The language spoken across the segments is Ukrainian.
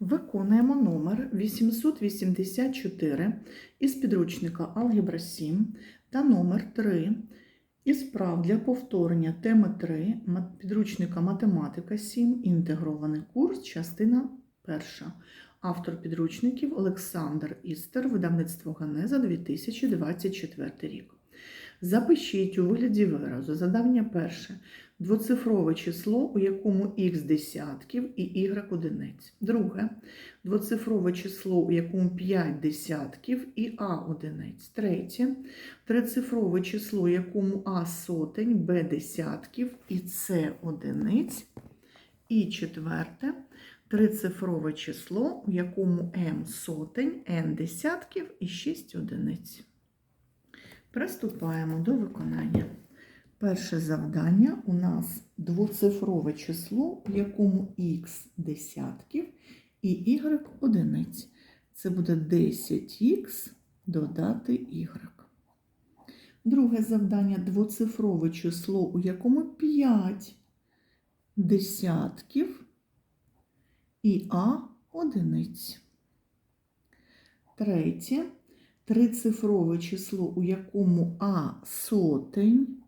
Виконуємо номер 884 із підручника Алгебра 7 та номер 3 із прав для повторення теми 3 підручника Математика 7, інтегрований курс, частина 1. Автор підручників Олександр Істер, видавництво Ганеза 2024 рік. Запишіть у вигляді виразу задання перше двоцифрове число, у якому х десятків і y одиниць. Друге двоцифрове число, у якому 5 десятків і а одиниць. Третє трицифрове число, у якому а сотень, б десятків і с одиниць. І четверте трицифрове число, у якому м сотень, n десятків і 6 одиниць. Приступаємо до виконання. Перше завдання у нас двоцифрове число, у якому х десятків і y одиниць. Це буде 10х додати y. Друге завдання двоцифрове число, у якому 5 десятків і а одиниць. Третє трицифрове число, у якому а сотень,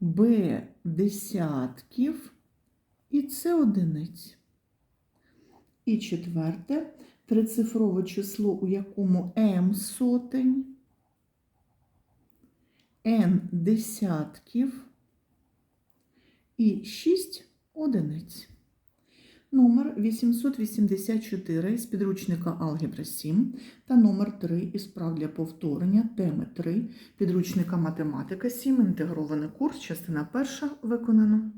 Б десятків і С одиниць. І четверте трицифрове число, у якому М сотень, Н десятків і 6 одиниць. Номер 884 із підручника Алгебра 7 та номер 3 із прав для повторення теми 3 підручника Математика 7, інтегрований курс, частина 1 виконано.